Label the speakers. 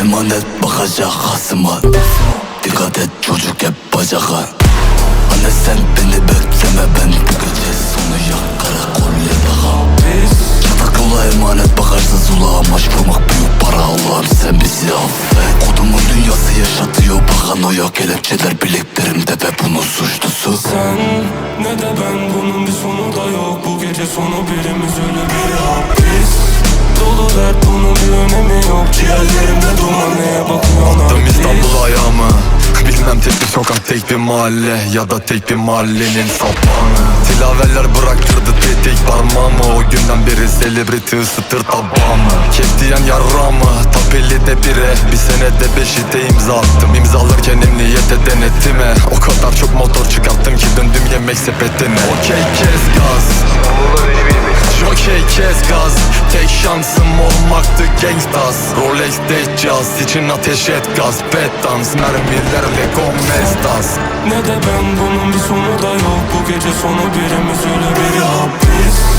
Speaker 1: Emanet bakacak hasıma. Dikkat et çocuk hep bacağa. Anne sen beni bekleme ben bu gece sonu yak karakol ya daha Yatak yola emanet bakarsız ulağım Aşk vurmak büyük para Allah'ım sen bizi affet. Kodumun dünyası yaşatıyor paranoya Kelepçeler bileklerimde ve bunun suçlusu.
Speaker 2: Sen ne de ben bunun bir sonu da yok. Bu gece sonu birimiz ölü bir hapis
Speaker 3: sokak tek bir mahalle Ya da tek bir mahallenin sapağını Tilaveller bıraktırdı tek parmağımı. O günden beri celebrity ısıtır tabağımı. Kek diyen yarrağımı Tapeli de bire. Bir senede beşi de imza attım. İmzalarken emniyete denetime. O kadar çok motor çıkarttım ki döndüm yemek sepetine. Okey kes kes gaz Tek şansım olmaktı gangstas Rolex Decaz için ateş et gaz. Bet dans mermilerle gomestas
Speaker 2: Ne de ben bunun bir sonu da yok. Bu gece sonu birimiz ölü bir hapis